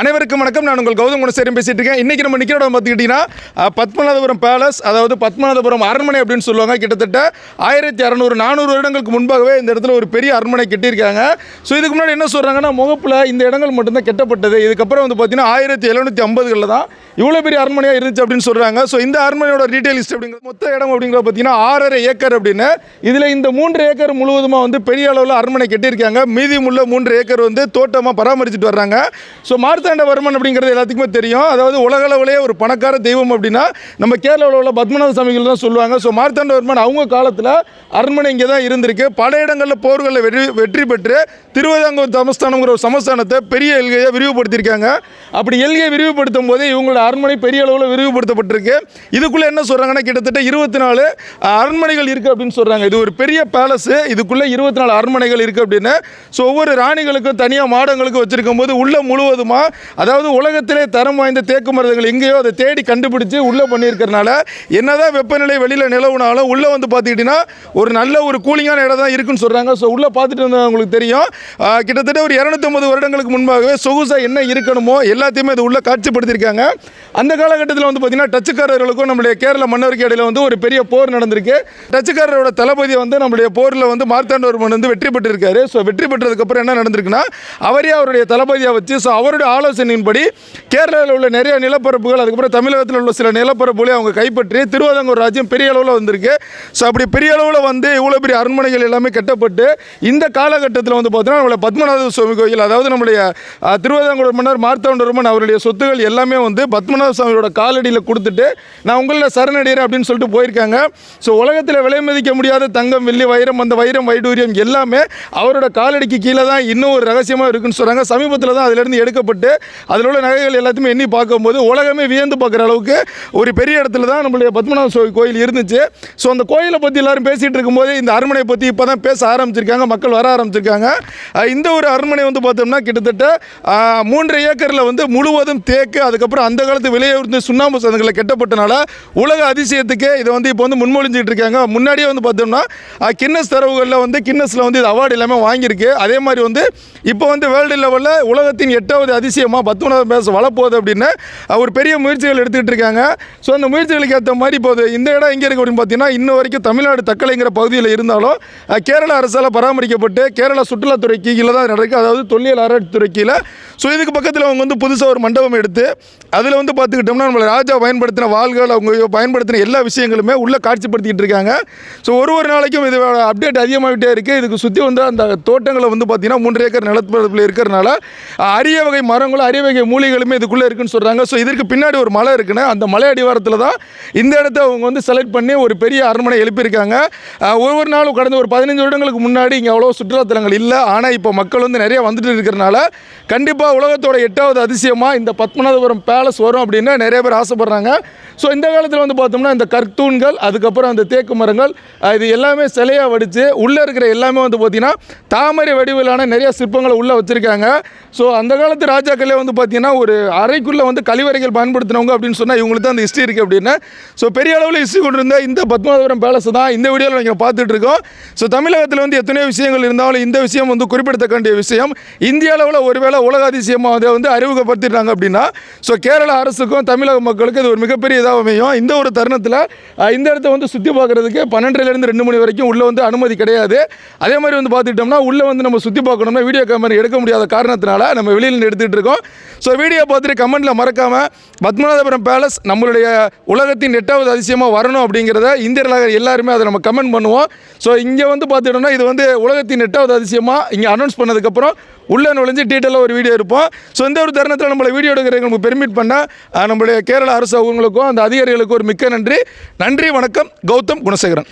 அனைவருக்கும் வணக்கம். நான் உங்கள் கௌதம் குணசேரம் பேசிட்டு இருக்கேன். இன்னைக்கு நம்ம நிற்கிற இடம் பார்த்துக்கிட்டிங்கன்னா பத்மநாதபுரம் பேலஸ் அதாவது பத்மநாதபுரம் அரண்மனை அப்படின்னு சொல்லுவாங்க. கிட்டத்தட்ட ஆயிரத்தி அறநூறு நானூறு வருடங்களுக்கு முன்பாகவே இந்த இடத்துல ஒரு பெரிய அரண்மனை கட்டியிருக்காங்க. ஸோ இதுக்கு முன்னாடி என்ன சொல்கிறாங்கன்னா முகப்பில் இந்த இடங்கள் மட்டும்தான் கெட்டப்பட்டது. இதுக்கப்புறம் வந்து பார்த்தீங்கன்னா ஆயிரத்தி எழுநூற்றி ஐம்பதுகளில் தான் இவ்வளோ பெரிய அரண்மனையாக இருந்துச்சு அப்படின்னு சொல்கிறாங்க ஸோ இந்த அரண்மனையோட டீட்டெயில் லிஸ்ட் அப்படிங்கிற மொத்த இடம் அப்படிங்கிறது பார்த்தீங்கன்னா ஆறரை ஏக்கர் அப்படின்னு. இதில் இந்த மூன்று ஏக்கர் முழுவதுமாக வந்து பெரிய அளவில் அரண்மனை கட்டியிருக்காங்க. மீதி உள்ள மூன்று ஏக்கர் வந்து தோட்டமாக பராமரிச்சுட்டு வர்றாங்க. ஸோ மார்த்தாண்டவர்மன் அப்படிங்கிறது எல்லாத்துக்குமே தெரியும். அதாவது உலக ஒரு பணக்கார தெய்வம் அப்படின்னா நம்ம கேரளாவில் உள்ள பத்மநாத சாமிகள் தான் சொல்லுவாங்க. ஸோ மார்த்தாண்டவர்மன் அவங்க காலத்தில் அரண்மனை இங்கே தான் இருந்திருக்கு. பல இடங்களில் போர்களில் வெற்றி வெற்றி பெற்று திருவிதாங்கூர் சமஸ்தானங்கிற ஒரு சமஸ்தானத்தை பெரிய எல்கையை விரிவுபடுத்தியிருக்காங்க. அப்படி எல்கையை விரிவுபடுத்தும் போது இவங்களோட அரண்மனை பெரிய அளவில் விரிவுபடுத்தப்பட்டிருக்கு. இதுக்குள்ளே என்ன சொல்கிறாங்கன்னா கிட்டத்தட்ட இருபத்தி நாலு அரண்மனைகள் இருக்குது அப்படின்னு சொல்கிறாங்க இது ஒரு பெரிய பேலஸு இதுக்குள்ளே இருபத்தி நாலு அரண்மனைகள் இருக்குது அப்படின்னு. ஸோ ஒவ்வொரு ராணிகளுக்கும் தனியாக மாடங்களுக்கும் வச்சுருக்கும் போது உள்ள முழுவதுமாக அதாவது உலகத்திலே தரம் வாய்ந்த தேக்கு மருந்துகள் எங்கேயோ அதை தேடி கண்டுபிடிச்சு உள்ளே பண்ணியிருக்கிறனால என்னதான் வெப்பநிலை வெளியில் நிலவுனாலும் உள்ளே வந்து பார்த்துக்கிட்டிங்கன்னா ஒரு நல்ல ஒரு கூலிங்கான இடம் தான் இருக்குன்னு சொல்கிறாங்க ஸோ உள்ளே பார்த்துட்டு வந்தவங்களுக்கு தெரியும். கிட்டத்தட்ட ஒரு இரநூத்தம்பது வருடங்களுக்கு முன்பாகவே சொகுசாக என்ன இருக்கணுமோ எல்லாத்தையுமே இது உள்ளே காட்சிப்படுத்தியிருக்காங்க. அந்த காலகட்டத்தில் வந்து பார்த்திங்கன்னா டச்சுக்காரர்களுக்கும் நம்முடைய கேரள மன்னருக்கு இடையில வந்து ஒரு பெரிய போர் நடந்திருக்கு. டச்சுக்காரரோட தளபதி வந்து நம்முடைய போரில் வந்து மார்த்தாண்டவர்மன் வந்து வெற்றி பெற்றிருக்காரு. ஸோ வெற்றி பெற்றதுக்கப்புறம் என்ன நடந்திருக்குன்னா அவரே அவருடைய தளபதியாக வச்சு ஸோ அவருடைய ஆலோசனையின்படி கேரளாவில் உள்ள நிறைய நிலப்பரப்புகள் அதுக்கப்புறம் தமிழகத்தில் உள்ள சில நிலப்பரப்புகளை அவங்க கைப்பற்றி திருவாதங்கூர் ராஜ்யம் பெரிய அளவில் வந்திருக்கு. ஸோ அப்படி பெரிய அளவில் வந்து இவ்வளோ பெரிய அரண்மனைகள் எல்லாமே கட்டப்பட்டு இந்த காலகட்டத்தில் வந்து பார்த்தீங்கன்னா நம்மளை பத்மநாத சுவாமி கோயில் அதாவது நம்முடைய அஹ், திருவிதாங்கூர் மன்னர் மார்த்தாண்டவர்மன் அவருடைய சொத்துக்கள் எல்லாமே வந்து பத்மநாத சுவாமியோட காலடியில் கொடுத்துட்டு நான் உங்களில் சரணடைகிறேன் அப்படின்னு சொல்லிட்டு போயிருக்காங்க. ஸோ உலகத்தில் விலை மதிக்க முடியாத தங்கம் வெள்ளி வைரம் அந்த வைரம் வைடூரியம் எல்லாமே அவரோட காலடிக்கு கீழே தான் இன்னும் ஒரு ரகசியமாக இருக்குன்னு சொல்கிறாங்க சமீபத்தில் தான் அதிலிருந்து எடுக்கப்பட்டு அதில் உள்ள நகைகள் எல்லாத்தையுமே எண்ணி பார்க்கும்போது உலகமே வியந்து பார்க்குற அளவுக்கு ஒரு பெரிய இடத்துல தான் நம்மளுடைய பத்மநாப சுவாமி கோயில் இருந்துச்சு. ஸோ அந்த கோயிலை பற்றி எல்லாரும் பேசிகிட்டு இருக்கும்போது இந்த அரண்மனை பற்றி இப்போ தான் பேச ஆரம்பிச்சிருக்காங்க. மக்கள் வர ஆரம்பிச்சிருக்காங்க. இந்த ஒரு அரண்மனை வந்து பார்த்தோம்னா கிட்டத்தட்ட அஹ், மூன்று ஏக்கரில் வந்து முழுவதும் தேக்கு அதுக்கப்புறம் அந்த காலத்து விலையுயர்ந்த சுண்ணாம்பு சதங்களை கெட்டப்பட்டனால உலக அதிசயத்துக்கே இதை வந்து இப்போ வந்து முன்மொழிஞ்சிட்டு இருக்காங்க. முன்னாடியே வந்து பார்த்தோம்னா கின்னஸ் தரவுகளில் வந்து கின்னஸில் வந்து இது அவார்டு எல்லாமே வாங்கியிருக்கு. அதே மாதிரி வந்து இப்போ வந்து வேர்ல்டு லெவலில் உலகத்தின் எட்டாவது அதிசய அதிசயமாக பத்மநாபம் பேச வளப்போகுது அப்படின்னு அவர் பெரிய முயற்சிகள் எடுத்துக்கிட்டு இருக்காங்க. ஸோ அந்த முயற்சிகளுக்கு ஏற்ற மாதிரி போகுது இந்த இடம் எங்கே இருக்குது அப்படின்னு பார்த்தீங்கன்னா இன்ன வரைக்கும் தமிழ்நாடு தக்கலைங்கிற பகுதியில் இருந்தாலும் கேரள அரசால் பராமரிக்கப்பட்டு கேரளா சுற்றுலாத்துறை கீழே தான் நடக்குது அதாவது தொல்லியல் ஆராய்ச்சித்துறை கீழே ஸோ இதுக்கு பக்கத்தில் அவங்க வந்து புதுசாக ஒரு மண்டபம் எடுத்து அதில் வந்து பார்த்துக்கிட்டோம்னா நம்ம ராஜா பயன்படுத்தின வாள்கள் அவங்க பயன்படுத்தின எல்லா விஷயங்களுமே உள்ளே காட்சிப்படுத்திக்கிட்டு இருக்காங்க. ஸோ ஒரு ஒரு நாளைக்கும் இது அப்டேட் அதிகமாகிட்டே இருக்குது இதுக்கு சுற்றி வந்து அந்த தோட்டங்களை வந்து பார்த்திங்கன்னா மூன்று ஏக்கர் நிலப்பரப்பில் இருக்கிறனால அரிய வகை மரம் அரிய வகை மூலிகளுமே இதுக்குள்ளே இருக்குன்னு சொல்கிறாங்க ஸோ இதற்கு பின்னாடி ஒரு மலை இருக்குன்னு அந்த மலை அடிவாரத்தில் தான் இந்த இடத்த அவங்க வந்து செலக்ட் பண்ணி ஒரு பெரிய அரண்மனை எழுப்பியிருக்காங்க. ஒவ்வொரு நாளும் கடந்த ஒரு பதினஞ்சு வருடங்களுக்கு முன்னாடி இங்கே அவ்வளோ சுற்றுலாத்தலங்கள் இல்லை. ஆனால் இப்போ மக்கள் வந்து நிறைய வந்துட்டு இருக்கிறனால கண்டிப்பாக உலகத்தோட எட்டாவது அதிசயமாக இந்த பத்மநாதபுரம் பேலஸ் வரும் அப்படின்னு நிறைய பேர் ஆசைப்படுறாங்க. ஸோ இந்த காலத்தில் வந்து பார்த்தோம்னா இந்த கற்தூண்கள் அதுக்கப்புறம் அந்த தேக்கு மரங்கள் இது எல்லாமே சிலையாக வடித்து உள்ளே இருக்கிற எல்லாமே வந்து பார்த்திங்கன்னா தாமரை வடிவிலான நிறைய சிற்பங்களை உள்ளே வச்சுருக்காங்க. ஸோ அந்த காலத்து ராஜா ராஜாக்களே வந்து பார்த்தீங்கன்னா ஒரு அறைக்குள்ளே வந்து கழிவறைகள் பயன்படுத்தினவங்க அப்படின்னு சொன்னால் இவங்களுக்கு தான் அந்த ஹிஸ்ட்ரி இருக்குது அப்படின்னு. ஸோ பெரிய அளவில் ஹிஸ்ட்ரி கொண்டிருந்த இந்த பத்மநாபபுரம் பேலஸ் தான் இந்த வீடியோவில் நீங்கள் பார்த்துட்டு இருக்கோம். ஸோ தமிழகத்தில் வந்து எத்தனையோ விஷயங்கள் இருந்தாலும் இந்த விஷயம் வந்து குறிப்பிடத்தக்க வேண்டிய விஷயம். இந்திய அளவில் ஒருவேளை உலக அதிசயமாக அதை வந்து அறிமுகப்படுத்திட்டாங்க அப்படின்னா ஸோ கேரள அரசுக்கும் தமிழக மக்களுக்கும் இது ஒரு மிகப்பெரிய இதாக அமையும். இந்த ஒரு தருணத்தில் இந்த இடத்த வந்து சுற்றி பார்க்குறதுக்கு பன்னெண்டுலேருந்து ரெண்டு மணி வரைக்கும் உள்ளே வந்து அனுமதி கிடையாது. அதே மாதிரி வந்து பார்த்துக்கிட்டோம்னா உள்ளே வந்து நம்ம சுற்றி பார்க்கணும்னா வீடியோ கேமரா எடுக்க முடியாத காரணத்தினால நம்ம வெளியில் எடுத்துகிட்டு இருக்கோம். ஸோ வீடியோ பார்த்துட்டு கமெண்ட்டில் மறக்காமல் பத்மநாதபுரம் பேலஸ் நம்மளுடைய உலகத்தின் எட்டாவது அதிசயமாக வரணும் அப்படிங்கிறத இந்தியர்களாக எல்லாருமே அதை நம்ம கமெண்ட் பண்ணுவோம். ஸோ இங்கே வந்து பார்த்துட்டோம்னா இது வந்து உலகத்தின் எட்டாவது அதிசயமாக இங்கே அனௌன்ஸ் பண்ணதுக்கப்புறம் உள்ளே நுழைஞ்சு டீட்டெயிலாக ஒரு வீடியோ இருப்போம் ஸோ இந்த ஒரு தருணத்தில் நம்மளை வீடியோ எடுக்கிறதுக்கு நமக்கு பெர்மிட் பண்ணால் நம்மளுடைய கேரள அரசு அவங்களுக்கும் அந்த அதிகாரிகளுக்கும் ஒரு மிக்க நன்றி. நன்றி வணக்கம். கௌதம் குணசேகரன்.